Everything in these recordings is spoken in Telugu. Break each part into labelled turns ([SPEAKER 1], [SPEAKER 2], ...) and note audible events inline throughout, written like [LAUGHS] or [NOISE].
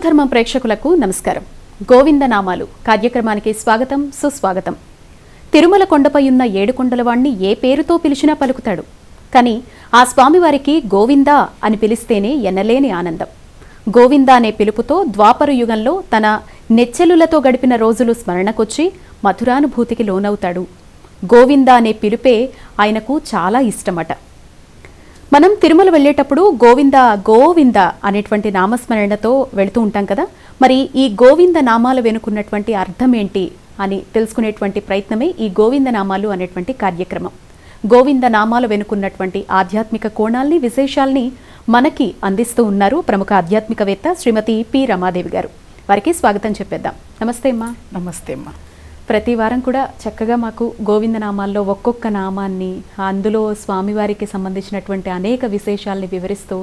[SPEAKER 1] హిందూధర్మం ప్రేక్షకులకు నమస్కారం. గోవింద నామాలు కార్యక్రమానికి స్వాగతం సుస్వాగతం. తిరుమల కొండపై ఉన్న ఏడుకొండలవాణ్ణి ఏ పేరుతో పిలిచినా పలుకుతాడు. కానీ ఆ స్వామివారికి గోవిందా అని పిలిస్తేనే ఎనలేని ఆనందం. గోవిందా అనే పిలుపుతో ద్వాపర యుగంలో తన నెచ్చెలులతో గడిపిన రోజులు స్మరణకొచ్చి మధురానుభూతికి లోనవుతాడు. గోవిందా అనే పిలుపే ఆయనకు చాలా ఇష్టమట. మనం తిరుమల వెళ్ళేటప్పుడు గోవింద గోవింద అనేటువంటి నామస్మరణతో వెళుతూ ఉంటాం కదా. మరి ఈ గోవింద నామాలు వెనుకున్నటువంటి అర్థం ఏంటి అని తెలుసుకునేటువంటి ప్రయత్నమే ఈ గోవింద నామాలు అనేటువంటి కార్యక్రమం. గోవింద నామాలు వెనుకున్నటువంటి ఆధ్యాత్మిక కోణాల్ని విశేషాల్ని మనకి అందిస్తూ ఉన్నారు ప్రముఖ ఆధ్యాత్మికవేత్త శ్రీమతి పి రమాదేవి గారు. వారికి స్వాగతం చెప్పేద్దాం. నమస్తే అమ్మా.
[SPEAKER 2] నమస్తే అమ్మా.
[SPEAKER 1] ప్రతి వారం కూడా చక్కగా మాకు గోవింద నామాల్లో ఒక్కొక్క నామాన్ని అందులో స్వామివారికి సంబంధించినటువంటి అనేక విశేషాల్ని వివరిస్తూ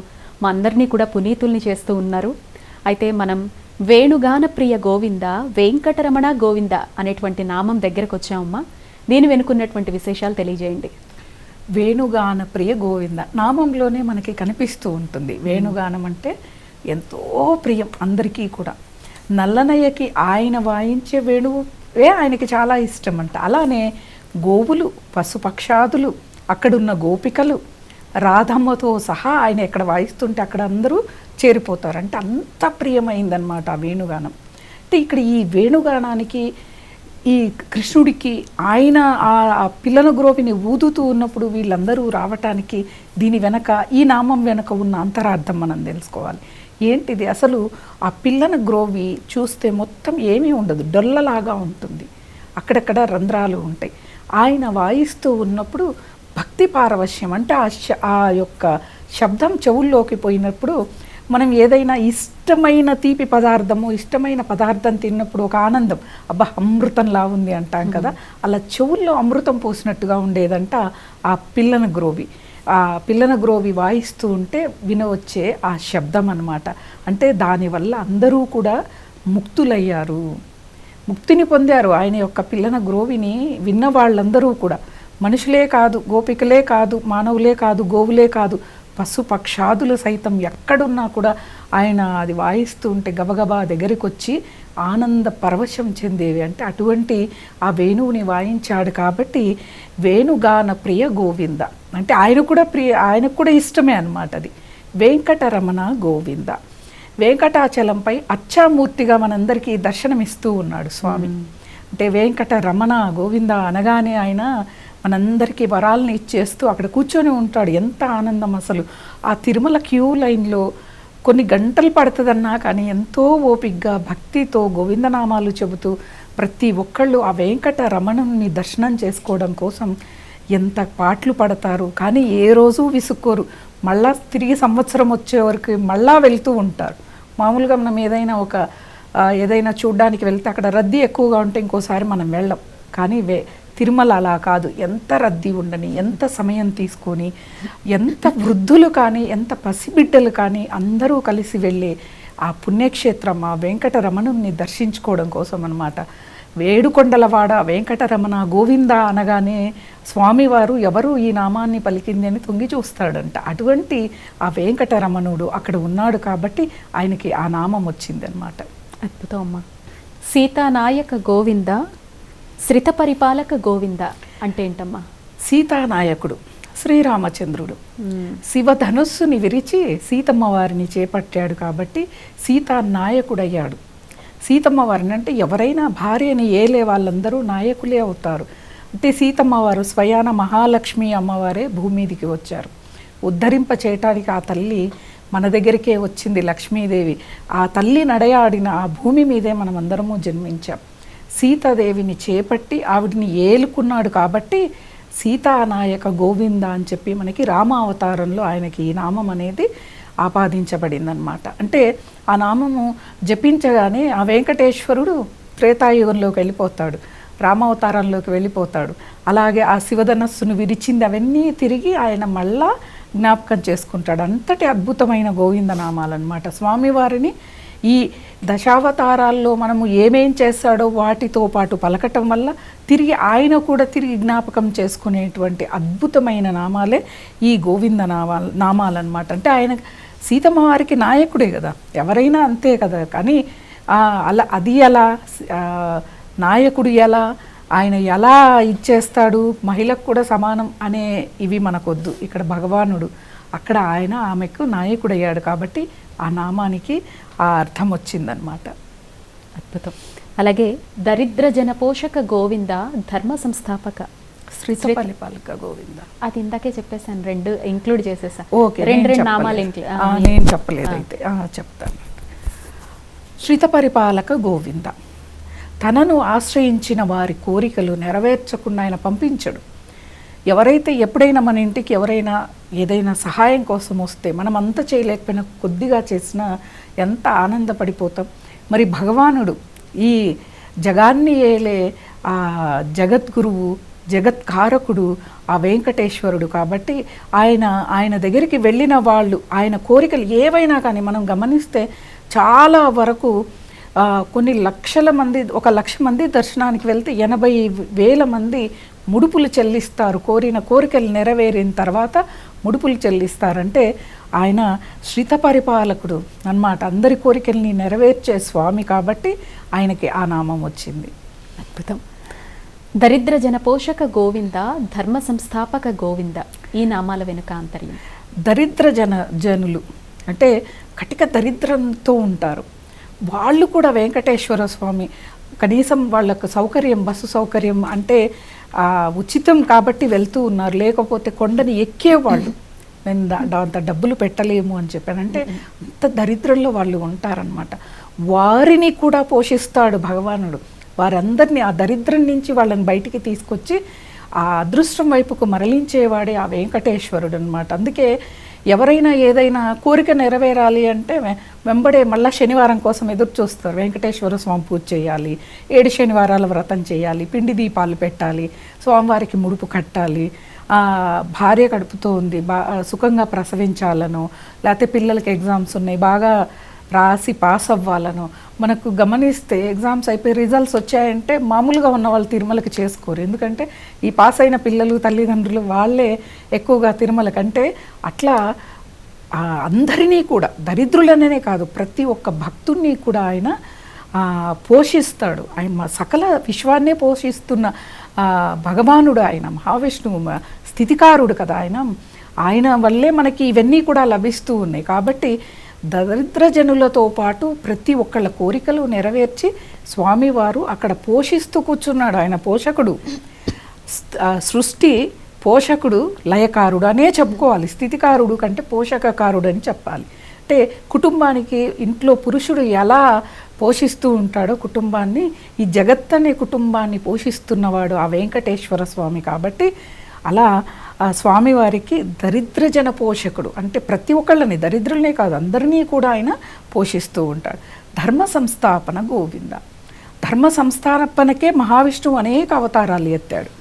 [SPEAKER 1] మా అందరినీ కూడా పునీతుల్ని చేస్తూ ఉన్నారు. అయితే మనం వేణుగాన ప్రియ గోవింద వెంకటరమణ గోవింద అనేటువంటి నామం దగ్గరకు వచ్చామమ్మా. దీని వెనుకున్నటువంటి విశేషాలు తెలియజేయండి.
[SPEAKER 2] వేణుగాన ప్రియ గోవింద నామంలోనే మనకి కనిపిస్తూ ఉంటుంది. వేణుగానం అంటే ఎంతో ప్రియం అందరికీ కూడా. నల్లనయ్యకి ఆయన వాయించే వేణువు ఆయనకి చాలా ఇష్టం అంట అలానే గోవులు పశుపక్షాదులు అక్కడున్న గోపికలు రాధమ్మతో సహా ఆయన ఎక్కడ వాయిస్తుంటే అక్కడ అందరూ చేరిపోతారంటే. అంత ప్రియమైందనమాట ఆ వేణుగానం. అంటే ఇక్కడ ఈ వేణుగానానికి ఈ కృష్ణుడికి ఆయన ఆ పిల్లల పిల్లన గ్రోవిని ఊదుతూ ఉన్నప్పుడు వీళ్ళందరూ రావటానికి దీని వెనక ఈ నామం వెనక ఉన్న అంతరార్థం మనం తెలుసుకోవాలి. ఏంటిది? అసలు ఆ పిల్లన గ్రోవి చూస్తే మొత్తం ఏమీ ఉండదు. డొల్లలాగా ఉంటుంది. అక్కడక్కడ రంధ్రాలు ఉంటాయి. ఆయన వాయిస్తూ ఉన్నప్పుడు భక్తి పారవశ్యం అంటే ఆ శ- ఆ యొక్క శబ్దం చెవుల్లోకి పోయినప్పుడు మనం ఏదైనా ఇష్టమైన తీపి పదార్థము ఇష్టమైన పదార్థం తిన్నప్పుడు ఒక ఆనందం. అబ్బా అమృతంలా ఉంది అంటాం కదా. అలా చెవుల్లో అమృతం పోసినట్టుగా ఉండేదంట ఆ పిల్లన గ్రోవి. ఆ పిల్లన గ్రోవి వాయిస్తూ ఉంటే వినవచ్చే ఆ శబ్దం అన్నమాట. అంటే దానివల్ల అందరూ కూడా ముక్తులయ్యారు. ముక్తిని పొందారు ఆయన యొక్క పిల్లన గ్రోవిని విన్న వాళ్ళందరూ కూడా. మనుషులే కాదు గోపికలే కాదు మానవులే కాదు గోవులే కాదు. పశు పక్షాదులు సైతం ఎక్కడున్నా కూడా ఆయన అది వాయిస్తూ ఉంటే గబగబా దగ్గరికి వచ్చి ఆనంద పరవశం చెందేవి. అంటే అటువంటి ఆ వేణువుని వాయించాడు కాబట్టి వేణుగాన ప్రియ గోవింద. అంటే ఆయన కూడా ప్రియ ఆయనకు కూడా ఇష్టమే అన్నమాట అది. వెంకటరమణ గోవింద. వెంకటాచలంపై అచ్చామూర్తిగా మనందరికీ దర్శనమిస్తూ ఉన్నాడు స్వామి. అంటే వెంకట రమణ గోవింద అనగానే ఆయన మనందరికీ వరాలని ఇచ్చేస్తూ అక్కడ కూర్చొని ఉంటాడు. ఎంత ఆనందం అసలు. ఆ తిరుమల క్యూ లైన్లో కొన్ని గంటలు పడుతుందన్నా కానీ ఎంతో ఓపిగ్గా భక్తితో గోవిందనామాలు చెబుతూ ప్రతి ఒక్కళ్ళు ఆ వెంకట రమణుని దర్శనం చేసుకోవడం కోసం ఎంత పాటలు పడతారు. కానీ ఏ రోజు విసుక్కోరు. మళ్ళా తిరిగి సంవత్సరం వచ్చే వరకు మళ్ళా వెళ్తూ ఉంటారు. మామూలుగా మనం ఏదైనా ఒక ఏదైనా చూడడానికి వెళ్తే అక్కడ రద్దీ ఎక్కువగా ఉంటే ఇంకోసారి మనం వెళ్ళం. కానీ వే తిరుమల అలా కాదు. ఎంత రద్దీ ఉండని ఎంత సమయం తీసుకొని ఎంత వృద్ధులు కానీ ఎంత పసిబిడ్డలు కానీ అందరూ కలిసి వెళ్ళే ఆ పుణ్యక్షేత్రం ఆ వెంకటరమణుని దర్శించుకోవడం కోసం అనమాట వేడుకొండలవాడ వెంకటరమణ గోవింద అనగానే స్వామివారు ఎవరు ఈ నామాన్ని పలికింది అని తొంగి చూస్తాడంట. అటువంటి ఆ వెంకటరమణుడు అక్కడ ఉన్నాడు కాబట్టి ఆయనకి ఆ నామం వచ్చిందనమాట
[SPEAKER 1] అద్భుతం అమ్మ. సీతానాయక గోవింద శ్రిత పరిపాలక గోవింద అంటే ఏంటమ్మా
[SPEAKER 2] సీతానాయకుడు శ్రీరామచంద్రుడు. శివధనుస్సుని విరిచి సీతమ్మ వారిని చేపట్టాడు కాబట్టి సీతానాయకుడయ్యాడు. సీతమ్మ వారిని అంటే ఎవరైనా భార్యని ఏలే వాళ్ళందరూ నాయకులే అవుతారు. అంటే సీతమ్మ వారు స్వయాన మహాలక్ష్మి అమ్మవారే భూమి మీదికి వచ్చారు. ఉద్ధరింప చేయటానికి ఆ తల్లి మన దగ్గరికే వచ్చింది లక్ష్మీదేవి. ఆ తల్లి నడయాడిన ఆ భూమి మీదే మనం అందరము జన్మించాం. సీతాదేవిని చేపట్టి ఆవిడిని ఏలుకున్నాడు కాబట్టి సీతానాయక గోవింద అని చెప్పి మనకి రామావతారంలో ఆయనకి ఈ నామం అనేది ఆపాదించబడిందనమాట అంటే ఆ నామము జపించగానే ఆ వెంకటేశ్వరుడు త్రేతాయుగంలోకి వెళ్ళిపోతాడు రామావతారంలోకి వెళ్ళిపోతాడు. అలాగే ఆ శివధనస్సును విరిచింది అవన్నీ తిరిగి ఆయన మళ్ళా జ్ఞాపకం చేసుకుంటాడు. అంతటి అద్భుతమైన గోవింద నామాలన్నమాట స్వామివారిని ఈ దశావతారాల్లో మనము ఏమేం చేస్తాడో వాటితో పాటు పలకటం వల్ల తిరిగి ఆయన కూడా తిరిగి జ్ఞాపకం చేసుకునేటువంటి అద్భుతమైన నామాలే ఈ గోవింద నామాలు నామాలన్నమాట. అంటే ఆయన సీతమ్మ వారికి నాయకుడే కదా. ఎవరైనా అంతే కదా. కానీ అలా అది ఎలా నాయకుడు ఎలా ఆయన ఎలా ఇచ్చేస్తాడు మహిళకు కూడా సమానం అనే ఇవి మనకొద్దు. ఇక్కడ భగవానుడు అక్కడ ఆయన ఆమెకు నాయకుడయ్యాడు కాబట్టి ఆ నామానికి ఆ అర్థం వచ్చిందనమాట
[SPEAKER 1] అద్భుతం. అలాగే దరిద్ర జన పోషక గోవింద ధర్మ సంస్థాపక
[SPEAKER 2] శ్రీపల్లిపాలక గోవింద.
[SPEAKER 1] అది ఇందాకే చెప్పేసాను రెండు ఇంక్లూడ్ చేసేసా.
[SPEAKER 2] ఓకే
[SPEAKER 1] రెండు రెండు. నామాలు
[SPEAKER 2] నేను చెప్పలేదు అయితే. ఆ, చెప్తాను. శ్రితపరిపాలక గోవింద. తనను ఆశ్రయించిన వారి కోరికలు నెరవేర్చకుండా ఆయన పంపించడు. ఎవరైతే ఎప్పుడైనా మన ఇంటికి ఎవరైనా ఏదైనా సహాయం కోసం వస్తే మనం అంత చేయలేకపోయినా కొద్దిగా చేసినా ఎంత ఆనందపడిపోతాం. మరి భగవానుడు ఈ జగాన్ని ఏలే ఆ జగద్గురువు జగత్కారకుడు ఆ వెంకటేశ్వరుడు కాబట్టి ఆయన ఆయన దగ్గరికి వెళ్ళిన వాళ్ళు ఆయన కోరికలు ఏవైనా కానీ మనం గమనిస్తే చాలా వరకు కొన్ని లక్షల మంది ఒక లక్ష మంది దర్శనానికి వెళ్తే ఎనభై వేల మంది ముడుపులు చెల్లిస్తారు. కోరిన కోరికలు నెరవేరిన తర్వాత ముడుపులు చెల్లిస్తారంటే ఆయన శ్రిత పరిపాలకుడు అన్నమాట. అందరి కోరికల్ని నెరవేర్చే స్వామి కాబట్టి ఆయనకి ఆ నామం వచ్చింది.
[SPEAKER 1] అద్భుతం. దరిద్ర జన పోషక గోవింద ధర్మ సంస్థాపక గోవింద ఈ నామాల వెనుక ఆంతర్యం
[SPEAKER 2] దరిద్ర జన జనులు అంటే కటిక దరిద్రంతో ఉంటారు. వాళ్ళు కూడా వెంకటేశ్వర స్వామి కనీసం వాళ్ళకు సౌకర్యం బస్సు సౌకర్యం అంటే ఉచితం కాబట్టి వెళ్తూ ఉన్నారు. లేకపోతే కొండని ఎక్కేవాళ్ళు మేము అంత డబ్బులు పెట్టలేము అని చెప్పానంటే అంత దరిద్రంలో వాళ్ళు ఉంటారనమాట వారిని కూడా పోషిస్తాడు భగవానుడు. వారందరినీ ఆ దరిద్రం నుంచి వాళ్ళని బయటికి తీసుకొచ్చి ఆ అదృష్టం వైపుకు మరలించేవాడే ఆ వెంకటేశ్వరుడు అనమాట అందుకే ఎవరైనా ఏదైనా కోరిక నెరవేరాలి అంటే వె- వెంబడే మళ్ళా శనివారం కోసం ఎదురు చూస్తారు. వెంకటేశ్వర స్వామి పూజ చేయాలి ఏడు శనివారాల వ్రతం చేయాలి పిండి దీపాలు పెట్టాలి స్వామివారికి ముడుపు కట్టాలి భార్య కడుపుతో ఉంది బా సుఖంగా ప్రసవించాలను లేకపోతే పిల్లలకి ఎగ్జామ్స్ ఉన్నాయి బాగా రాసి పాస్ అవ్వాలనో. మనకు గమనిస్తే ఎగ్జామ్స్ అయిపోయి రిజల్ట్స్ వచ్చాయంటే మామూలుగా ఉన్న వాళ్ళు తిరుమలకి చేసుకోరు. ఎందుకంటే ఈ పాస్ అయిన పిల్లలు తల్లిదండ్రులు వాళ్ళే ఎక్కువగా తిరుమలకి. అంటే అట్లా అందరినీ కూడా దరిద్రులనే కాదు ప్రతి ఒక్క భక్తుడిని కూడా ఆయన పోషిస్తాడు. ఆయన మా సకల విశ్వాన్నే పోషిస్తున్న భగవానుడు ఆయన మహావిష్ణువు స్థితికారుడు కదా ఆయన. ఆయన వల్లే మనకి ఇవన్నీ కూడా లభిస్తూ ఉన్నాయి. కాబట్టి దరిద్ర జనులతో పాటు ప్రతి ఒక్కళ్ళ కోరికలు నెరవేర్చి స్వామివారు అక్కడ పోషిస్తూ కూర్చున్నాడు ఆయన పోషకుడు. సృష్టి పోషకుడు లయకారుడు అనే చెప్పుకోవాలి. స్థితికారుడు కంటే పోషకకారుడు అని చెప్పాలి. అంటే కుటుంబానికి ఇంట్లో పురుషుడు ఎలా పోషిస్తూ ఉంటాడో కుటుంబాన్ని ఈ జగత్ అనే కుటుంబాన్ని పోషిస్తున్నవాడు ఆ వెంకటేశ్వర స్వామి కాబట్టి అలా ఆ స్వామివారికి దరిద్రజన పోషకుడు. అంటే ప్రతి ఒక్కళ్ళని దరిద్రులనే కాదు అందరినీ కూడా ఆయన పోషిస్తూ ఉంటాడు. ధర్మ సంస్థాపన గోవింద. ధర్మ సంస్థాపనకే మహావిష్ణువు అనేక అవతారాలు ఎత్తాడు.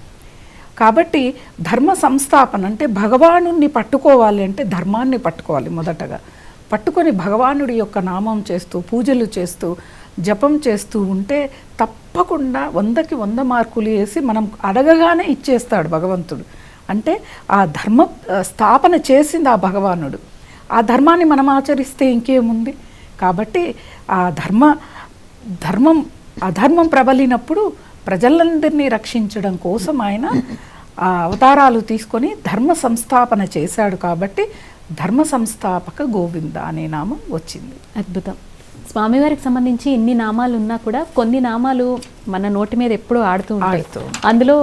[SPEAKER 2] కాబట్టి ధర్మ సంస్థాపన అంటే భగవానుణ్ణి పట్టుకోవాలి అంటే ధర్మాన్ని పట్టుకోవాలి మొదటగా. పట్టుకొని భగవానుడి యొక్క నామం చేస్తూ పూజలు చేస్తూ జపం చేస్తూ ఉంటే తప్పకుండా వందకి వంద మార్కులు వేసి మనం అడగగానే ఇచ్చేస్తాడు భగవంతుడు. అంటే ఆ ధర్మ స్థాపన చేసింది ఆ భగవానుడు. ఆ ధర్మాన్ని మనం ఆచరిస్తే ఇంకేముంది? కాబట్టి ఆ ధర్మ ధర్మం అధర్మం ప్రబలినప్పుడు ప్రజలందరినీ రక్షించడం కోసం ఆయన ఆ అవతారాలు తీసుకొని ధర్మ సంస్థాపన చేశాడు కాబట్టి ధర్మ సంస్థాపక గోవింద అనే నామం వచ్చింది.
[SPEAKER 1] అద్భుతం. స్వామివారికి సంబంధించి ఇన్ని నామాలు ఉన్నా కూడా కొన్ని నామాలు మన నోటి మీద ఎప్పుడూ ఆడుతూ ఉంటాయి. అందులో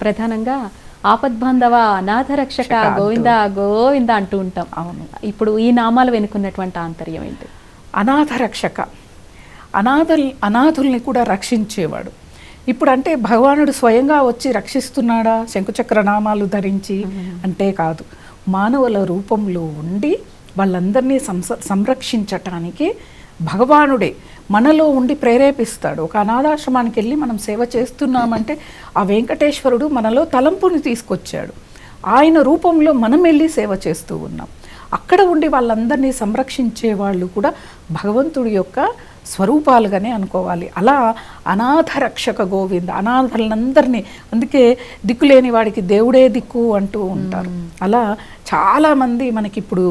[SPEAKER 1] ప్రధానంగా ఆపద్బాంధవ అనాథ రక్షక
[SPEAKER 2] రక్షక అంటూ.
[SPEAKER 1] గోవింద గోవింద అంటూ ఉంటాం.
[SPEAKER 2] అవును.
[SPEAKER 1] ఇప్పుడు ఈ నామాలు వెనుకున్నటువంటి ఆంతర్యం ఏంటి?
[SPEAKER 2] అనాథ రక్షక అనాథల్ అనాథుల్ని కూడా రక్షించేవాడు. ఇప్పుడు అంటే భగవానుడు స్వయంగా వచ్చి రక్షిస్తున్నాడా? శంకుచక్ర నామాలు ధరించి? అంటే కాదు. మానవుల రూపంలో ఉండి వాళ్ళందరినీ సంస సంరక్షించటానికి భగవానుడే మనలో ఉండి ప్రేరేపిస్తాడు. ఒక అనాథాశ్రమానికి వెళ్ళి మనం సేవ చేస్తున్నామంటే ఆ వెంకటేశ్వరుడు మనలో తలంపుని తీసుకొచ్చాడు. ఆయన రూపంలో మనం వెళ్ళి సేవ చేస్తూ ఉన్నాం. అక్కడ ఉండి వాళ్ళందరినీ సంరక్షించే వాళ్ళు కూడా భగవంతుడి యొక్క స్వరూపాలుగానే అనుకోవాలి. అలా అనాథ రక్షక గోవింద అనాథలందరినీ అందుకే దిక్కులేని వాడికి దేవుడే దిక్కు అంటూ ఉంటారు. అలా చాలామంది మనకి ఇప్పుడు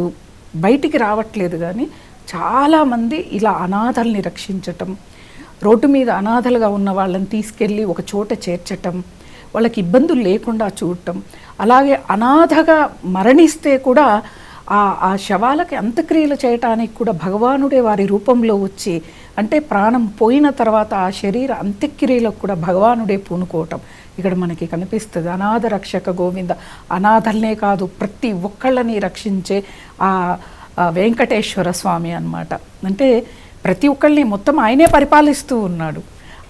[SPEAKER 2] బయటికి రావట్లేదు కానీ చాలామంది ఇలా అనాథల్ని రక్షించటం రోడ్డు మీద అనాథలుగా ఉన్న వాళ్ళని తీసుకెళ్ళి ఒక చోట చేర్చటం వాళ్ళకి ఇబ్బందులు లేకుండా చూడటం అలాగే అనాథగా మరణిస్తే కూడా ఆ ఆ శవాలకి అంత్యక్రియలు చేయటానికి కూడా భగవానుడే వారి రూపంలో వచ్చి అంటే ప్రాణం పోయిన తర్వాత ఆ శరీర అంత్యక్రియలకు కూడా భగవానుడే పూనుకోవటం ఇక్కడ మనకి కనిపిస్తుంది. అనాథ రక్షక గోవింద అనాథల్నే కాదు ప్రతి ఒక్కళ్ళని రక్షించే ఆ ఆ వెంకటేశ్వర స్వామి అన్నమాట. అంటే ప్రతి ఒక్కరిని మొత్తం ఆయనే పరిపాలిస్తూ ఉన్నాడు.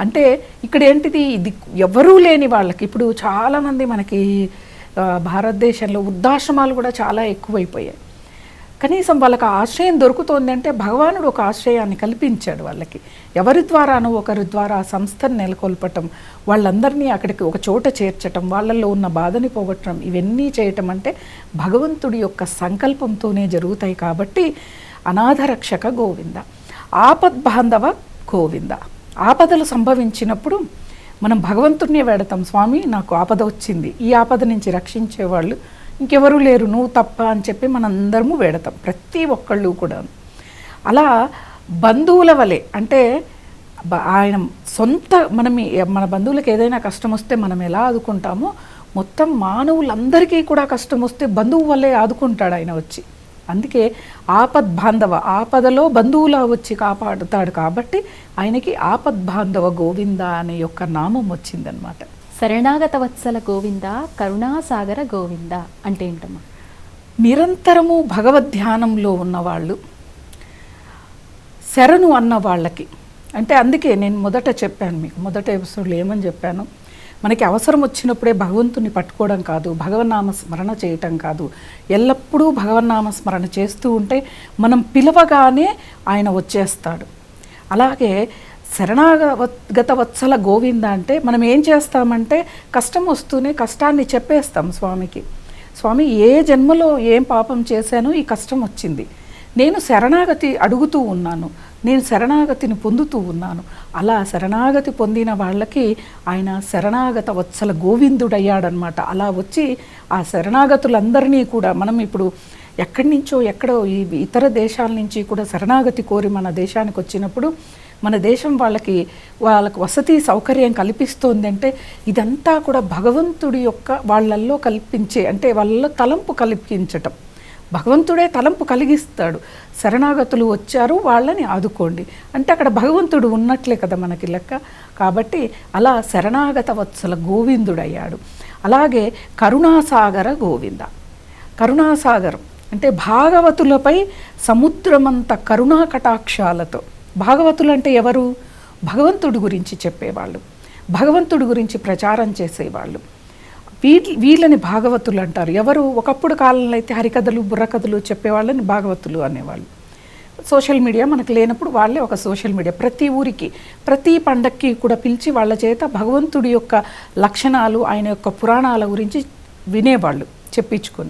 [SPEAKER 2] అంటే ఇక్కడ ఏంటిది? ఇది ఎవరూ లేని వాళ్ళకి. ఇప్పుడు చాలామంది మనకి భారతదేశంలో వృద్ధాశ్రమాలు కూడా చాలా ఎక్కువైపోయాయి. కనీసం వాళ్ళకి ఆశ్రయం దొరుకుతోంది అంటే భగవానుడు ఒక ఆశ్రయాన్ని కల్పించాడు వాళ్ళకి. ఎవరి ద్వారానో ఒకరి ద్వారా ఆ సంస్థను నెలకొల్పటం వాళ్ళందరినీ అక్కడికి ఒక చోట చేర్చటం వాళ్ళల్లో ఉన్న బాధని పోగొట్టడం ఇవన్నీ చేయటం అంటే భగవంతుడి యొక్క సంకల్పంతోనే జరుగుతాయి కాబట్టి అనాథరక్షక గోవింద ఆపద్బాంధవ గోవింద. ఆపదలు సంభవించినప్పుడు మనం భగవంతుడినే వేడతాం స్వామి నాకు ఆపద వచ్చింది. ఈ ఆపద నుంచి రక్షించేవాళ్ళు ఇంకెవరూ లేరు నువ్వు తప్ప అని చెప్పి మనందరము వేడతాం ప్రతి ఒక్కళ్ళు కూడా. అలా బంధువుల వలె అంటే ఆయన సొంత మనం మన బంధువులకు ఏదైనా కష్టం వస్తే మనం ఎలా ఆదుకుంటామో మొత్తం మానవులందరికీ కూడా కష్టం వస్తే బంధువు వల్లే ఆదుకుంటాడు ఆయన వచ్చి. అందుకే ఆపద్ బాంధవ ఆపదలో బంధువులా వచ్చి కాపాడుతాడు కాబట్టి ఆయనకి ఆపద్ బాంధవ గోవింద అనే యొక్క నామం వచ్చిందనమాట.
[SPEAKER 1] శరణాగత వత్సల గోవింద కరుణాసాగర గోవింద అంటే ఏంటమ్మా?
[SPEAKER 2] నిరంతరము భగవద్ధ్యానంలో ఉన్నవాళ్ళు శరణు అన్న వాళ్ళకి. అంటే అందుకే నేను మొదట చెప్పాను మీకు మొదట ఎపిసోడ్లో ఏమని చెప్పాను? మనకి అవసరం వచ్చినప్పుడే భగవంతుని పట్టుకోవడం కాదు భగవన్నామ స్మరణ చేయటం కాదు. ఎల్లప్పుడూ భగవన్నామ స్మరణ చేస్తూ ఉంటే మనం పిలవగానే ఆయన వచ్చేస్తాడు. అలాగే శరణాగత వత్సల గోవింద అంటే మనం ఏం చేస్తామంటే కష్టం వస్తూనే కష్టాన్ని చెప్పేస్తాం స్వామికి. స్వామి ఏ జన్మలో ఏం పాపం చేశానో ఈ కష్టం వచ్చింది. నేను శరణాగతి అడుగుతూ ఉన్నాను. నేను శరణాగతిని పొందుతూ ఉన్నాను. అలా శరణాగతి పొందిన వాళ్ళకి ఆయన శరణాగత వత్సల గోవిందుడయ్యాడనమాట. అలా వచ్చి ఆ శరణాగతులందరినీ కూడా మనం ఇప్పుడు ఎక్కడి నుంచో ఎక్కడో ఈ ఇతర దేశాల నుంచి కూడా శరణాగతి కోరి మన దేశానికి వచ్చినప్పుడు మన దేశం వాళ్ళకి వాళ్ళకి వసతి సౌకర్యం కల్పిస్తోంది అంటే ఇదంతా కూడా భగవంతుడి యొక్క వాళ్ళల్లో కల్పించే అంటే వాళ్ళలో తలంపు కల్పించటం. భగవంతుడే తలంపు కలిగిస్తాడు. శరణాగతులు వచ్చారు వాళ్ళని ఆదుకోండి. అంటే అక్కడ భగవంతుడు ఉన్నట్లే కదా మనకి లెక్క. కాబట్టి అలా శరణాగత వత్సల గోవిందుడయ్యాడు. అలాగే కరుణాసాగర గోవింద. కరుణాసాగరం అంటే భాగవతులపై సముద్రమంత కరుణా కటాక్షాలతో భాగవతులు అంటే ఎవరు? భగవంతుడి గురించి చెప్పేవాళ్ళు. భగవంతుడి గురించి ప్రచారం చేసేవాళ్ళు. వీ వీళ్ళని భాగవతులు అంటారు. ఎవరు? ఒకప్పుడు కాలంలో అయితే హరికథలు బుర్రకథలు చెప్పేవాళ్ళని భాగవతులు అనేవాళ్ళు. సోషల్ మీడియా మనకు లేనప్పుడు వాళ్ళే ఒక సోషల్ మీడియా. ప్రతి ఊరికి ప్రతి పండక్కి కూడా పిలిచి వాళ్ళ చేత భగవంతుడి యొక్క లక్షణాలు ఆయన యొక్క పురాణాల గురించి వినేవాళ్ళు చెప్పించుకొని.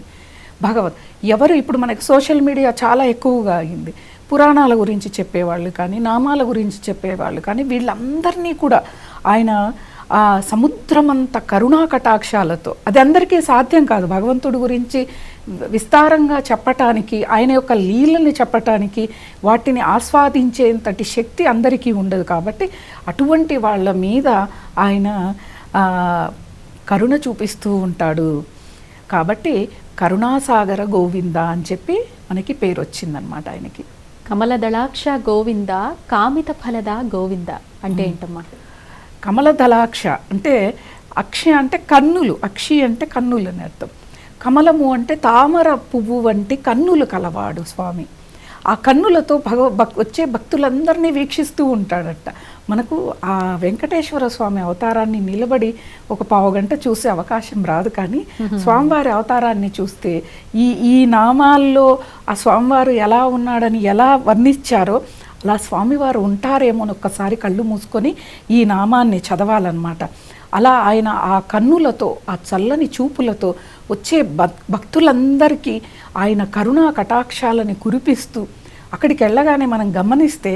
[SPEAKER 2] భగవత్ ఎవరు? ఇప్పుడు మనకి సోషల్ మీడియా చాలా ఎక్కువగా అయింది. పురాణాల గురించి చెప్పేవాళ్ళు కానీ నామాల గురించి చెప్పేవాళ్ళు కానీ వీళ్ళందరినీ కూడా ఆయన ఆ సముద్రమంత కరుణా కటాక్షాలతో అది అందరికీ సాధ్యం కాదు. భగవంతుడి గురించి విస్తారంగా చెప్పటానికి ఆయన యొక్క లీలని చెప్పటానికి వాటిని ఆస్వాదించేంతటి శక్తి అందరికీ ఉండదు కాబట్టి అటువంటి వాళ్ళ మీద ఆయన కరుణ చూపిస్తూ ఉంటాడు. కాబట్టి కరుణాసాగర గోవింద అని చెప్పి మనకి పేరు వచ్చిందనమాట ఆయనకి.
[SPEAKER 1] కమలదళాక్ష గోవింద కామిత ఫలద గోవింద? అంటే ఏంటమ్మా?
[SPEAKER 2] కమలదళాక్ష అంటే అక్ష అంటే కన్నులు అక్షి అంటే కన్నులు అని అర్థం. కమలము అంటే తామర పువ్వు వంటి కన్నులు కలవాడు స్వామి. ఆ కన్నులతో భగవ భక్ వచ్చే భక్తులందరినీ వీక్షిస్తూ ఉంటాడట. మనకు ఆ వెంకటేశ్వర స్వామి అవతారాన్ని నిలబడి ఒక పావుగంట చూసే అవకాశం రాదు కానీ స్వామివారి అవతారాన్ని చూస్తే ఈ ఈ నామాల్లో ఆ స్వామివారు ఎలా ఉన్నాడని ఎలా వర్ణించారో అలా స్వామివారు ఉంటారేమో అని ఒక్కసారి కళ్ళు మూసుకొని ఈ నామాన్ని చదవాలన్నమాట. అలా ఆయన ఆ కన్నులతో ఆ చల్లని చూపులతో వచ్చే భక్ భక్తులందరికీ ఆయన కరుణా కటాక్షాలని కురిపిస్తూ అక్కడికి వెళ్ళగానే మనం గమనిస్తే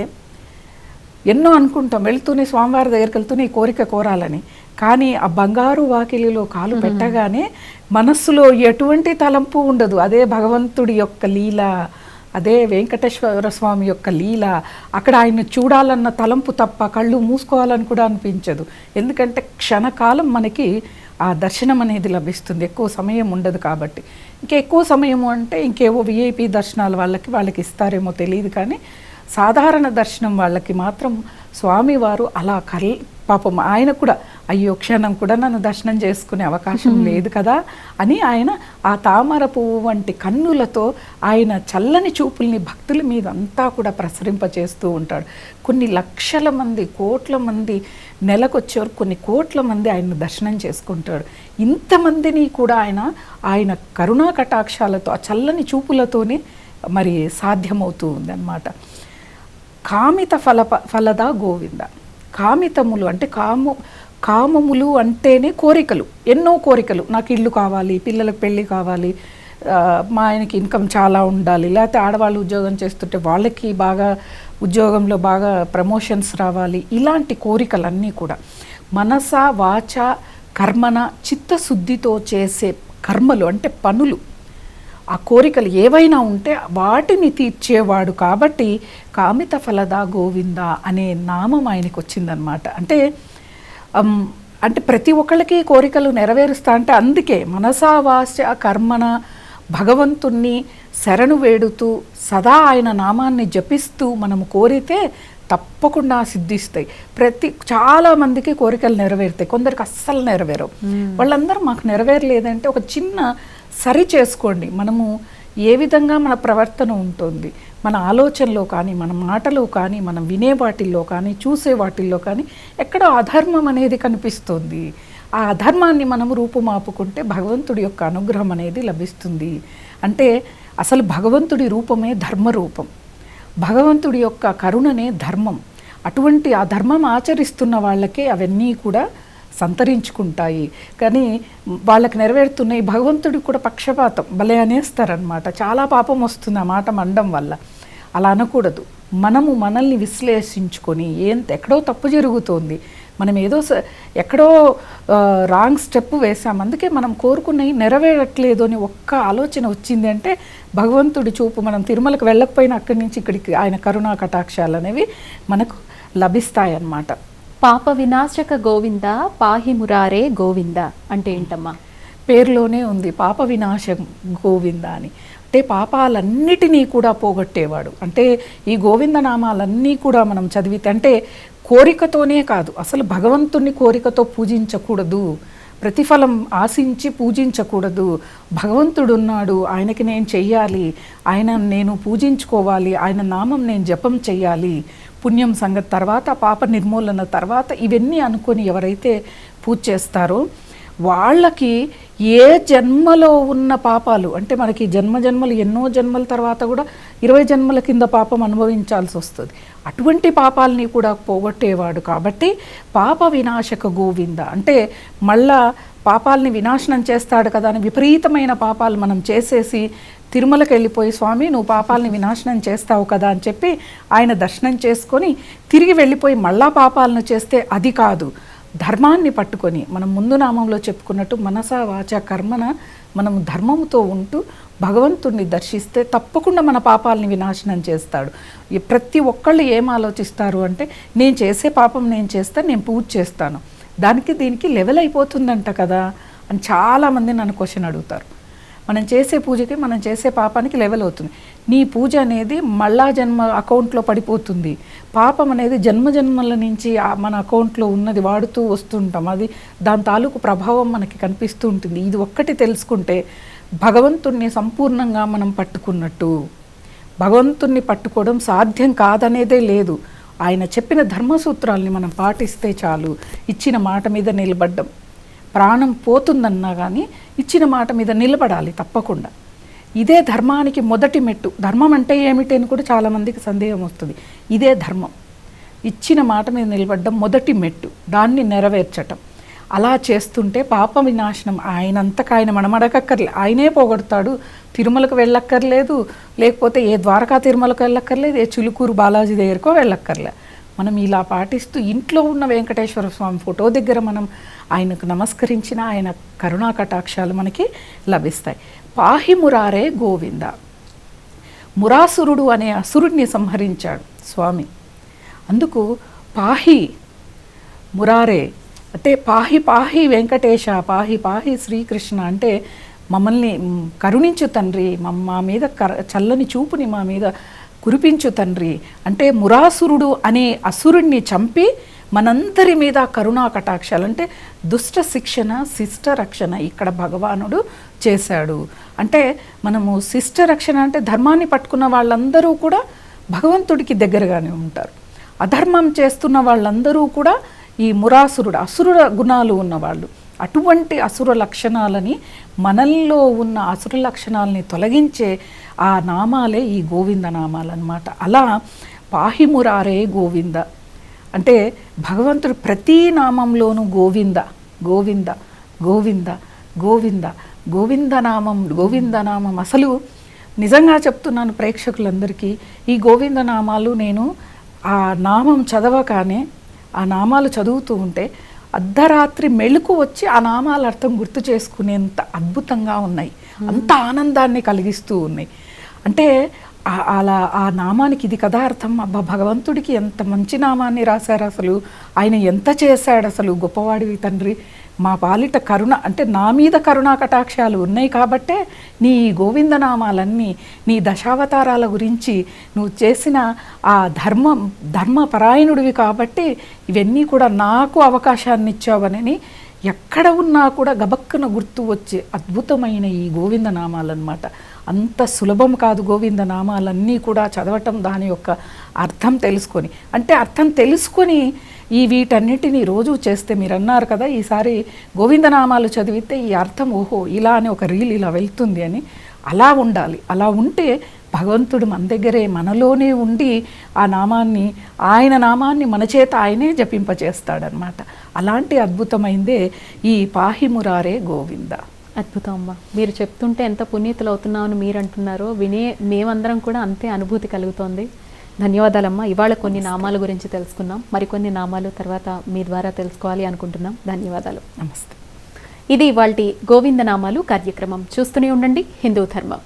[SPEAKER 2] ఎన్నో అనుకుంటాం. వెళ్తూనే స్వామివారి దగ్గరికి వెళ్తూనే ఈ కోరిక కోరాలని. కానీ ఆ బంగారు వాకిలిలో కాలు పెట్టగానే మనస్సులో ఎటువంటి తలంపు ఉండదు. అదే భగవంతుడి యొక్క లీల అదే వెంకటేశ్వర స్వామి యొక్క లీల. అక్కడ ఆయన చూడాలన్న తలంపు తప్ప కళ్ళు మూసుకోవాలని కూడా అనిపించదు. ఎందుకంటే క్షణకాలం మనకి ఆ దర్శనం అనేది లభిస్తుంది. ఎక్కువ సమయం ఉండదు కాబట్టి. ఇంకా ఎక్కువ సమయము అంటే ఇంకేవో విఐపి దర్శనాలు వాళ్ళకి వాళ్ళకి ఇస్తారేమో తెలియదు కానీ సాధారణ దర్శనం వాళ్ళకి మాత్రం స్వామివారు అలా కల్ పాపం ఆయన కూడా అయ్యో క్షణం కూడా నన్ను దర్శనం చేసుకునే అవకాశం [LAUGHS] లేదు కదా అని ఆయన ఆ తామర పువ్వు వంటి కన్నులతో ఆయన చల్లని చూపుల్ని భక్తుల మీద అంతా కూడా ప్రసరింపచేస్తూ ఉంటాడు. కొన్ని లక్షల మంది కోట్ల మంది నెలకొచ్చేవారు కొన్ని కోట్ల మంది ఆయన దర్శనం చేసుకుంటాడు. ఇంతమందిని కూడా ఆయన ఆయన కరుణా కటాక్షాలతో ఆ చల్లని చూపులతోనే మరి సాధ్యమవుతూ ఉందన్నమాట. కామిత ఫల ఫలద గోవింద. కామితములు అంటే కాము కామములు అంటేనే కోరికలు. ఎన్నో కోరికలు. నాకు ఇల్లు కావాలి పిల్లలకు పెళ్ళి కావాలి మా ఆయనకి ఇన్కమ్ చాలా ఉండాలి. లేకపోతే ఆడవాళ్ళు ఉద్యోగం చేస్తుంటే వాళ్ళకి బాగా ఉద్యోగంలో బాగా ప్రమోషన్స్ రావాలి. ఇలాంటి కోరికలన్నీ కూడా మనస వాచ కర్మన చిత్తశుద్ధితో చేసే కర్మలు అంటే పనులు. ఆ కోరికలు ఏవైనా ఉంటే వాటిని తీర్చేవాడు కాబట్టి కామిత ఫలద గోవింద అనే నామం ఆయనకు వచ్చిందనమాట అంటే అంటే ప్రతి ఒక్కళ్ళకి కోరికలు నెరవేరుస్తా అంటే అందుకే మనసా వాచ కర్మన భగవంతుణ్ణి శరణు వేడుతూ సదా ఆయన నామాన్ని జపిస్తూ మనం కోరితే తప్పకుండా సిద్ధిస్తాయి. ప్రతి చాలా మందికి కోరికలు నెరవేరుతాయి. కొందరికి అస్సలు నెరవేరవు. వాళ్ళందరూ మాకు నెరవేరలేదంటే ఒక చిన్న సరి చేసుకోండి. మనము ఏ విధంగా మన ప్రవర్తన ఉంటుంది మన ఆలోచనలో కానీ మన మాటలో కానీ మనం వినే వాటిల్లో కానీ చూసే వాటిల్లో కానీ ఎక్కడో అధర్మం అనేది కనిపిస్తుంది? ఆ అధర్మాన్ని మనం రూపుమాపుకుంటే భగవంతుడి యొక్క అనుగ్రహం అనేది లభిస్తుంది. అంటే అసలు భగవంతుడి రూపమే ధర్మరూపం. భగవంతుడి యొక్క కరుణనే ధర్మం. అటువంటి ఆ ధర్మం ఆచరిస్తున్న వాళ్ళకే అవన్నీ కూడా సంతరించుకుంటాయి. కానీ వాళ్ళకి నెరవేరుతున్నాయి భగవంతుడికి కూడా పక్షపాతం. భలే అనేస్తారనమాట చాలా పాపం వస్తుంది ఆ మాట మండం వల్ల. అలా అనకూడదు. మనము మనల్ని విశ్లేషించుకొని ఏం ఎక్కడో తప్పు జరుగుతోంది. మనం ఏదో స- ఎక్కడో రాంగ్ స్టెప్ వేసాం అందుకే మనం కోరుకున్నవి నెరవేరట్లేదు అని ఒక్క ఆలోచన వచ్చింది అంటే భగవంతుడి చూపు మనం తిరుమలకు వెళ్ళకపోయినా అక్కడి నుంచి ఇక్కడికి ఆయన కరుణా కటాక్షాలు అనేవి మనకు లభిస్తాయన్నమాట.
[SPEAKER 1] పాప వినాశక గోవింద పాహి మురారే గోవింద అంటే ఏంటమ్మా?
[SPEAKER 2] పేరులోనే ఉంది పాప వినాశం గోవింద అని. అంటే పాపాలన్నిటినీ కూడా పోగొట్టేవాడు. అంటే ఈ గోవింద నామాలన్నీ కూడా మనం చదివితే అంటే కోరికతోనే కాదు అసలు భగవంతుణ్ణి కోరికతో పూజించకూడదు ప్రతిఫలం ఆశించి పూజించకూడదు. భగవంతుడు ఉన్నాడు ఆయనకి నేను చెయ్యాలి ఆయన నేను పూజించుకోవాలి ఆయన నామం నేను జపం చెయ్యాలి పుణ్యం సంగతి తర్వాత పాప నిర్మూలన తర్వాత ఇవన్నీ అనుకొని ఎవరైతే పూజ చేస్తారో వాళ్ళకి ఏ జన్మలో ఉన్న పాపాలు అంటే మనకి జన్మ జన్మలు ఎన్నో జన్మల తర్వాత కూడా ఇరవై జన్మల కింద పాపం అనుభవించాల్సి వస్తుంది. అటువంటి పాపాలని కూడా పోగొట్టేవాడు కాబట్టి పాప వినాశక గోవింద. అంటే మళ్ళా పాపాలని వినాశనం చేస్తాడు కదా అని విపరీతమైన పాపాలు మనం చేసేసి తిరుమలకి వెళ్ళిపోయి స్వామి నువ్వు పాపాలని వినాశనం చేస్తావు కదా అని చెప్పి ఆయన దర్శనం చేసుకొని తిరిగి వెళ్ళిపోయి మళ్ళా పాపాలను చేస్తే అది కాదు. ధర్మాన్ని పట్టుకొని మనం ముందు నామంలో చెప్పుకున్నట్టు మనస వాచ కర్మన మనం ధర్మముతో ఉంటూ భగవంతుణ్ణి దర్శిస్తే తప్పకుండా మన పాపాలని వినాశనం చేస్తాడు. ప్రతి ఒక్కళ్ళు ఏం ఆలోచిస్తారు అంటే నేను చేసే పాపం నేను చేస్తే నేను పూజ చేస్తాను. దానికి దీనికి లెవెల్ అయిపోతుందంట కదా అని చాలామంది నన్ను క్వశ్చన్ అడుగుతారు. మనం చేసే పూజకి మనం చేసే పాపానికి లెవెల్ అవుతుంది. నీ పూజ అనేది మళ్ళా జన్మ అకౌంట్లో పడిపోతుంది. పాపం అనేది జన్మ జన్మల నుంచి మన అకౌంట్లో ఉన్నది వాడుతూ వస్తుంటాం. అది దాని తాలూకు ప్రభావం మనకి కనిపిస్తూ ఉంటుంది. ఇది ఒక్కటి తెలుసుకుంటే భగవంతుణ్ణి సంపూర్ణంగా మనం పట్టుకున్నట్టు. భగవంతుణ్ణి పట్టుకోవడం సాధ్యం కాదనేదే లేదు. ఆయన చెప్పిన ధర్మసూత్రాల్ని మనం పాటిస్తే చాలు. ఇచ్చిన మాట మీద నిలబడ్డం. ప్రాణం పోతుందన్నా కానీ ఇచ్చిన మాట మీద నిలబడాలి తప్పకుండా. ఇదే ధర్మానికి మొదటి మెట్టు. ధర్మం అంటే ఏమిటి అని కూడా చాలామందికి సందేహం వస్తుంది. ఇదే ధర్మం. ఇచ్చిన మాట మీద నిలబడడం మొదటి మెట్టు. దాన్ని నెరవేర్చటం. అలా చేస్తుంటే పాప వినాశనం. ఆయనంతకు ఆయన మనం అడగక్కర్లే ఆయనే పోగొడతాడు. తిరుమలకు వెళ్ళక్కర్లేదు. లేకపోతే ఏ ద్వారకా తిరుమలకు వెళ్ళక్కర్లేదు. ఏ చిలుకూరు బాలాజీ దగ్గరకో వెళ్ళక్కర్లే. మనం ఇలా పాటిస్తూ ఇంట్లో ఉన్న వెంకటేశ్వర స్వామి ఫోటో దగ్గర మనం ఆయనకు నమస్కరించిన ఆయన కరుణా కటాక్షాలు మనకి లభిస్తాయి. పాహి మురారే గోవింద. మురాసురుడు అనే అసురుడిని సంహరించాడు స్వామి. అందుకు పాహి మురారే అంటే పాహి పాహి వెంకటేశ పాహి పాహి శ్రీకృష్ణ అంటే మమ్మల్ని కరుణించు తండ్రి మమ్- మా మీద కర చల్లని చూపుని మా మీద కురిపించు తండ్రి. అంటే మురాసురుడు అనే అసురుణ్ణి చంపి మనందరి మీద కరుణా కటాక్షాలు. అంటే దుష్ట శిక్షణ శిష్ట రక్షణ ఇక్కడ భగవానుడు చేశాడు. అంటే మనము శిష్ట రక్షణ అంటే ధర్మాన్ని పట్టుకున్న వాళ్ళందరూ కూడా భగవంతుడికి దగ్గరగానే ఉంటారు. అధర్మం చేస్తున్న వాళ్ళందరూ కూడా ఈ మురాసురుడు అసురుల గుణాలు ఉన్నవాళ్ళు. అటువంటి అసుర లక్షణాలని మనల్లో ఉన్న అసుర లక్షణాలని తొలగించే ఆ నామాలే ఈ గోవింద నామాలన్నమాట. అలా పాహిమురారే గోవింద. అంటే భగవంతుడు ప్రతి నామంలోనూ గోవింద గోవింద గోవింద గోవింద గోవిందనామం గోవిందనామం అసలు నిజంగా చెప్తున్నాను ప్రేక్షకులందరికీ ఈ గోవిందనామాలు నేను ఆ నామం చదవగానే ఆ నామాలు చదువుతూ ఉంటే అర్ధరాత్రి మెళుకు వచ్చి ఆ నామాల అర్థం గుర్తు చేసుకునేంత అద్భుతంగా ఉన్నాయి. అంత ఆనందాన్ని కలిగిస్తూ ఉన్నాయి. అంటే అలా ఆ నామానికి ఇది కదా అర్థం? అబ్బా భగవంతుడికి ఎంత మంచి నామాన్ని రాశారు అసలు? ఆయన ఎంత చేశాడు అసలు? గొప్పవాడివి తండ్రి. మా పాలిట కరుణ అంటే నా మీద కరుణా కటాక్షాలు ఉన్నాయి కాబట్టే నీ గోవిందనామాలన్నీ నీ దశావతారాల గురించి నువ్వు చేసిన ఆ ధర్మ ధర్మపరాయణుడివి కాబట్టి ఇవన్నీ కూడా నాకు అవకాశాన్ని ఇచ్చావనని ఎక్కడ ఉన్నా కూడా గబక్కన గుర్తు వచ్చే అద్భుతమైన ఈ గోవింద నామాలన్నమాట అంత సులభం కాదు గోవింద నామాలన్నీ కూడా చదవటం దాని యొక్క అర్థం తెలుసుకొని. అంటే అర్థం తెలుసుకొని ఈ వీటన్నిటిని రోజు చేస్తే మీరు అన్నారు కదా ఈసారి గోవిందనామాలు చదివితే ఈ అర్థం ఓహో ఇలా అని ఒక రీల్ ఇలా వెళ్తుంది అని. అలా ఉండాలి. అలా ఉంటే భగవంతుడు మన దగ్గరే మనలోనే ఉండి ఆ నామాన్ని ఆయన నామాన్ని మన చేత ఆయనే జపింపచేస్తాడనమాట అలాంటి అద్భుతమైందే ఈ పాహిమురారే గోవింద.
[SPEAKER 1] అద్భుతం అమ్మ. మీరు చెప్తుంటే ఎంత పునీతులు అవుతున్నామని మీరు అంటున్నారో వినే మేమందరం కూడా అంతే అనుభూతి కలుగుతోంది. ధన్యవాదాలమ్మా. ఇవాళ కొన్ని నామాల గురించి తెలుసుకున్నాం మరికొన్ని నామాలు తర్వాత మీ ద్వారా తెలుసుకోవాలి అనుకుంటున్నాం. ధన్యవాదాలు.
[SPEAKER 2] నమస్తే.
[SPEAKER 1] ఇది ఇవాల్టి గోవింద నామాలు కార్యక్రమం. చూస్తూనే ఉండండి. హిందూ ధర్మం.